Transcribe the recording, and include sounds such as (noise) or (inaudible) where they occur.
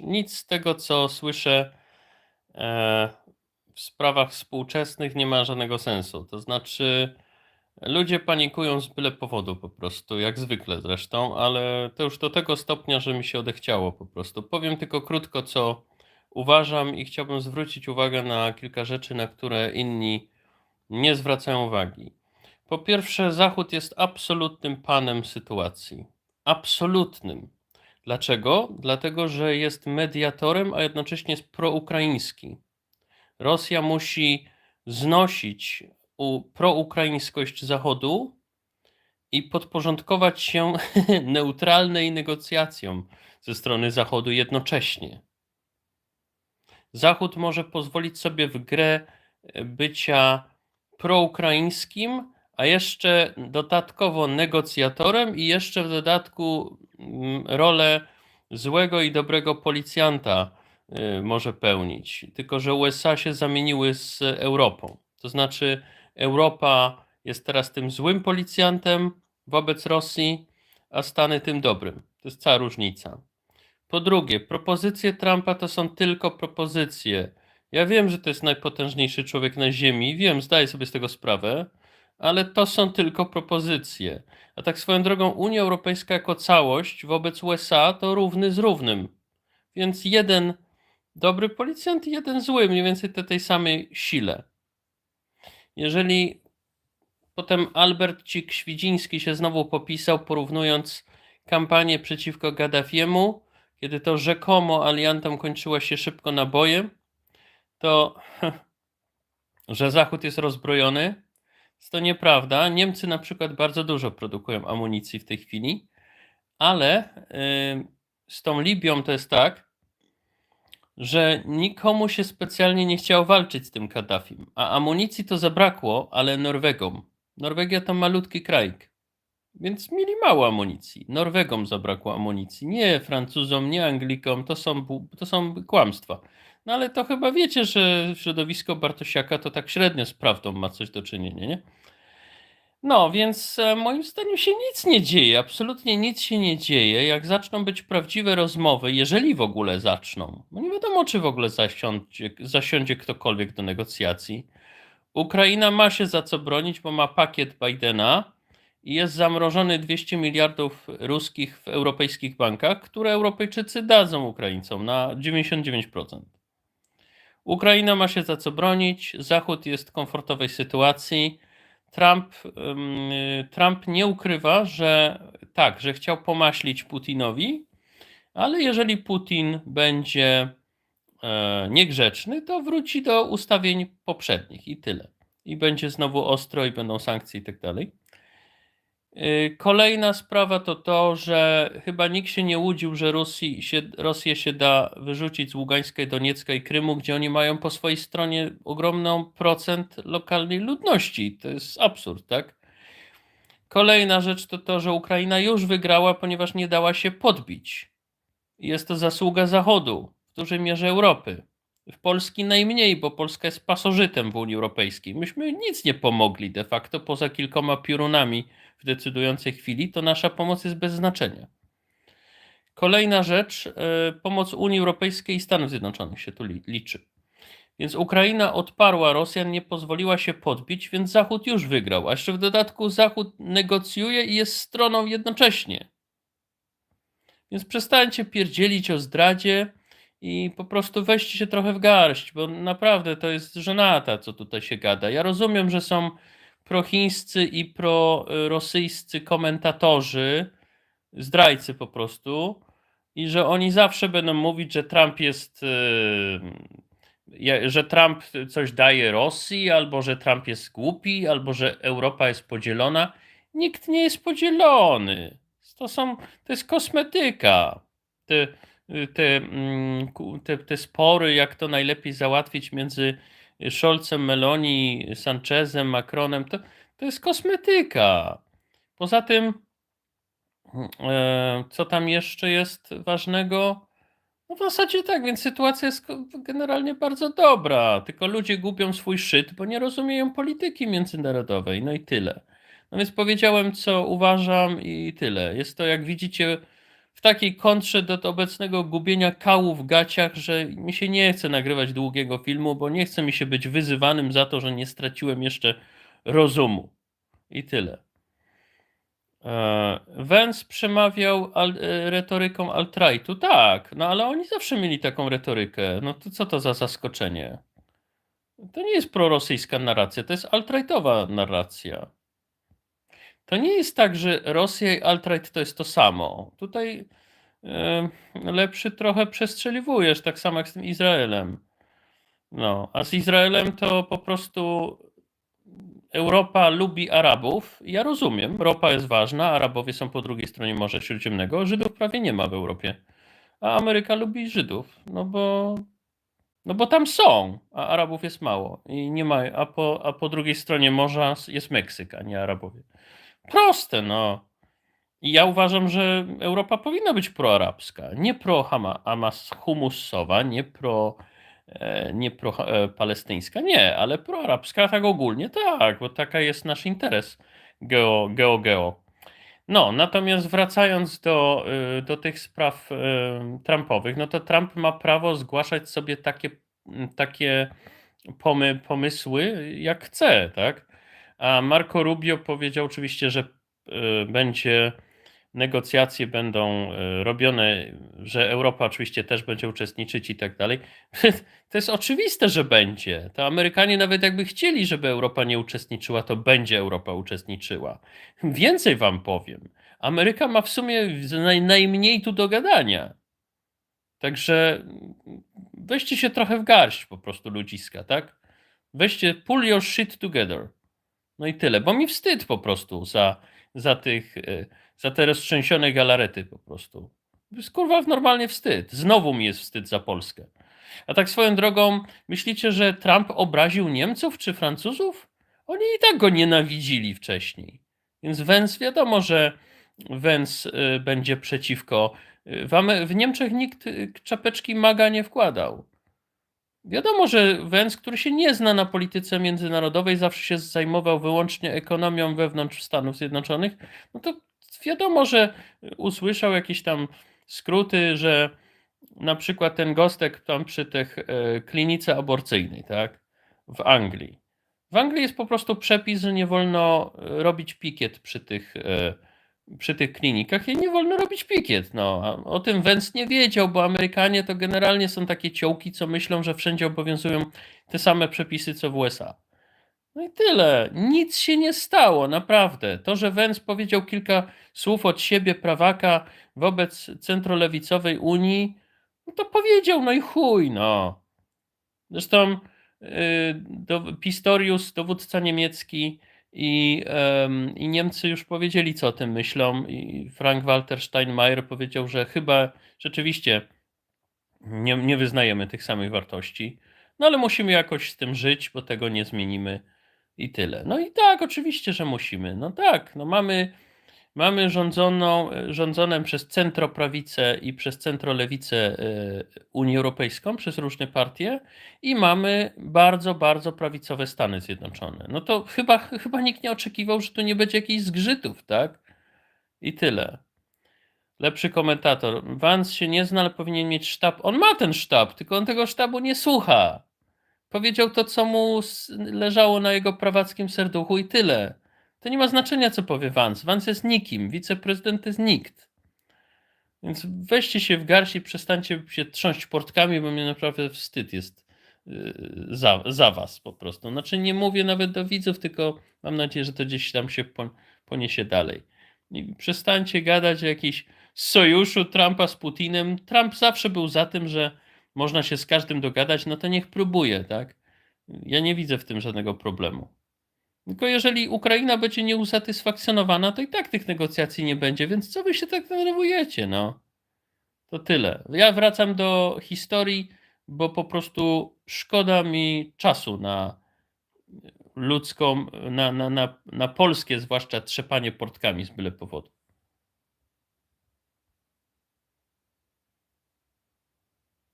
nic z tego, co słyszę e, w sprawach współczesnych, nie ma żadnego sensu. To znaczy, ludzie panikują z byle powodu po prostu, jak zwykle zresztą, ale to już do tego stopnia, że mi się odechciało po prostu. Powiem tylko krótko, co uważam i chciałbym zwrócić uwagę na kilka rzeczy, na które inni nie zwracają uwagi. Po pierwsze, Zachód jest absolutnym panem sytuacji. Absolutnym. Dlaczego? Dlatego, że jest mediatorem, a jednocześnie jest proukraiński. Rosja musi znosić proukraińskość Zachodu i podporządkować się (laughs) neutralnej negocjacjom ze strony Zachodu jednocześnie. Zachód może pozwolić sobie w grę bycia proukraińskim, a jeszcze dodatkowo negocjatorem i jeszcze w dodatku rolę złego i dobrego policjanta y, może pełnić. Tylko, że USA się zamieniły z Europą. To znaczy, Europa jest teraz tym złym policjantem wobec Rosji, a Stany tym dobrym. To jest cała różnica. Po drugie, propozycje Trumpa to są tylko propozycje. Ja wiem, że to jest najpotężniejszy człowiek na Ziemi, wiem, zdaję sobie z tego sprawę, ale to są tylko propozycje. A tak swoją drogą, Unia Europejska jako całość wobec USA to równy z równym. Więc jeden dobry policjant i jeden zły, mniej więcej te, tej samej sile. Jeżeli potem Albert Cik-Świdziński się znowu popisał, porównując kampanię przeciwko Gaddafiemu, kiedy to rzekomo aliantom kończyła się szybko nabojem, to (laughs) że Zachód jest rozbrojony, to nieprawda. Niemcy na przykład bardzo dużo produkują amunicji w tej chwili, ale z tą Libią to jest tak, że nikomu się specjalnie nie chciało walczyć z tym Kaddafim, a amunicji to zabrakło, ale Norwegom. Norwegia to malutki krajk, więc mieli mało amunicji. Norwegom zabrakło amunicji, nie Francuzom, nie Anglikom, to są, to są kłamstwa. No ale to chyba wiecie, że środowisko Bartosiaka to tak średnio z prawdą ma coś do czynienia, nie? No, więc e, moim zdaniem się nic nie dzieje, absolutnie nic się nie dzieje. Jak zaczną być prawdziwe rozmowy, jeżeli w ogóle zaczną, bo nie wiadomo, czy w ogóle zasiądzie, zasiądzie ktokolwiek do negocjacji. Ukraina ma się za co bronić, bo ma pakiet Bidena i jest zamrożony 200 miliardów ruskich w europejskich bankach, które Europejczycy dadzą Ukraińcom na 99%. Ukraina ma się za co bronić, Zachód jest w komfortowej sytuacji. Trump, Trump nie ukrywa, że tak, że chciał pomaślić Putinowi, ale jeżeli Putin będzie e, niegrzeczny, to wróci do ustawień poprzednich i tyle. I będzie znowu ostro i będą sankcje i tak dalej. Y, kolejna sprawa to to, że chyba nikt się nie łudził, że Rosji się, Rosję się da wyrzucić z Ługańskiej, Doniecka i Krymu, gdzie oni mają po swojej stronie ogromną procent lokalnej ludności. To jest absurd, tak? Kolejna rzecz to to, że Ukraina już wygrała, ponieważ nie dała się podbić. Jest to zasługa Zachodu, w dużej mierze Europy. W Polski najmniej, bo Polska jest pasożytem w Unii Europejskiej. Myśmy nic nie pomogli de facto poza kilkoma piorunami w decydującej chwili, to nasza pomoc jest bez znaczenia. Kolejna rzecz, e, pomoc Unii Europejskiej i Stanów Zjednoczonych się tu liczy. Więc Ukraina odparła Rosjan, nie pozwoliła się podbić, więc Zachód już wygrał. A jeszcze w dodatku Zachód negocjuje i jest stroną jednocześnie. Więc przestańcie pierdzielić o zdradzie i po prostu weźcie się trochę w garść, bo naprawdę to jest żenata, co tutaj się gada. Ja rozumiem, że są prochińscy i prorosyjscy komentatorzy, zdrajcy po prostu, i że oni zawsze będą mówić, że Trump jest, e, że Trump coś daje Rosji, albo że Trump jest głupi, albo że Europa jest podzielona. Nikt nie jest podzielony. To, są, to jest kosmetyka. Te, te, mm, te, te spory, jak to najlepiej załatwić między Scholzem, Meloni, Sanchezem, Macronem, to, to jest kosmetyka. Poza tym, e, co tam jeszcze jest ważnego? No w zasadzie tak, więc sytuacja jest generalnie bardzo dobra, tylko ludzie gubią swój szyt, bo nie rozumieją polityki międzynarodowej, no i tyle. No więc powiedziałem, co uważam i tyle. Jest to, jak widzicie, takiej kontrze do obecnego gubienia kału w gaciach, że mi się nie chce nagrywać długiego filmu, bo nie chce mi się być wyzywanym za to, że nie straciłem jeszcze rozumu. I tyle. Vance przemawiał al, e, retoryką alt-rightu. Tak, no ale oni zawsze mieli taką retorykę. No to co to za zaskoczenie? To nie jest prorosyjska narracja, to jest alt-rightowa narracja. To nie jest tak, że Rosja i alt-right to jest to samo. Tutaj e, lepszy trochę przestrzeliwujesz, tak samo jak z tym Izraelem. No, a z Izraelem to po prostu Europa lubi Arabów. Ja rozumiem, ropa jest ważna, Arabowie są po drugiej stronie Morza Śródziemnego, Żydów prawie nie ma w Europie. A Ameryka lubi Żydów, no bo, no bo tam są, a Arabów jest mało. I nie ma, a, po, a po drugiej stronie morza jest Meksyk, a nie Arabowie. Proste, no. I ja uważam, że Europa powinna być proarabska, nie pro-humusowa, nie pro e, nie pro-palestyńska, nie, ale proarabska tak ogólnie tak, bo taka jest nasz interes geo, geo, geo. No, natomiast wracając do, y, do tych spraw y, Trumpowych, no to Trump ma prawo zgłaszać sobie takie, takie pomy, pomysły, jak chce, tak? A Marco Rubio powiedział oczywiście, że y, będzie negocjacje będą robione, że Europa oczywiście też będzie uczestniczyć i tak dalej. (laughs) To jest oczywiste, że będzie. To Amerykanie nawet jakby chcieli, żeby Europa nie uczestniczyła, to będzie Europa uczestniczyła. Więcej wam powiem. Ameryka ma w sumie naj, najmniej tu do gadania. Także weźcie się trochę w garść po prostu ludziska, tak? Weźcie, pull your shit together. No i tyle, bo mi wstyd po prostu za, za tych, za te roztrzęsione galarety po prostu. Jest kurwa normalnie wstyd. Znowu mi jest wstyd za Polskę. A tak swoją drogą, myślicie, że Trump obraził Niemców czy Francuzów? Oni i tak go nienawidzili wcześniej. Więc Wens wiadomo, że Wens y, będzie przeciwko. Y, w, Niemczech nikt czapeczki maga nie wkładał. Wiadomo, że Wens, który się nie zna na polityce międzynarodowej, zawsze się zajmował wyłącznie ekonomią wewnątrz Stanów Zjednoczonych, no to wiadomo, że usłyszał jakieś tam skróty, że na przykład ten gostek tam przy tych e, klinice aborcyjnej, tak, w Anglii. W Anglii jest po prostu przepis, że nie wolno e, robić pikiet przy tych, e, przy tych klinikach i nie wolno robić pikiet. No, o tym Vance nie wiedział, bo Amerykanie to generalnie są takie ciołki, co myślą, że wszędzie obowiązują te same przepisy co w USA. No i tyle. Nic się nie stało, naprawdę. To, że Vance powiedział kilka słów od siebie prawaka wobec centrolewicowej Unii, no to powiedział, no i chuj, no. Zresztą yy, do, Pistorius, dowódca niemiecki i, i Niemcy już powiedzieli, co o tym myślą i Frank-Walter Steinmeier powiedział, że chyba rzeczywiście nie, nie wyznajemy tych samych wartości, no ale musimy jakoś z tym żyć, bo tego nie zmienimy i tyle. No i tak, oczywiście, że musimy. No tak, no mamy Mamy rządzoną, rządzoną przez centroprawicę i przez centrolewicę e, Unię Europejską, przez różne partie i mamy bardzo, bardzo prawicowe Stany Zjednoczone. No to chyba, chyba nikt nie oczekiwał, że tu nie będzie jakichś zgrzytów, tak? I tyle. Lepszy komentator. Vance się nie zna, ale powinien mieć sztab. On ma ten sztab, tylko on tego sztabu nie słucha. Powiedział to, co mu leżało na jego prawackim serduchu i tyle. To nie ma znaczenia, co powie Vance. Vance jest nikim, wiceprezydent jest nikt. Więc weźcie się w garść i przestańcie się trząść portkami, bo mnie naprawdę wstyd jest yy, za, za was po prostu. Znaczy nie mówię nawet do widzów, tylko mam nadzieję, że to gdzieś tam się poniesie dalej. I przestańcie gadać o jakimś sojuszu Trumpa z Putinem. Trump zawsze był za tym, że można się z każdym dogadać, no to niech próbuje, tak? Ja nie widzę w tym żadnego problemu. Tylko jeżeli Ukraina będzie nieusatysfakcjonowana, to i tak tych negocjacji nie będzie, więc co wy się tak denerwujecie, no? To tyle. Ja wracam do historii, bo po prostu szkoda mi czasu na ludzką, na, na, na, na polskie, zwłaszcza trzepanie portkami z byle powodu.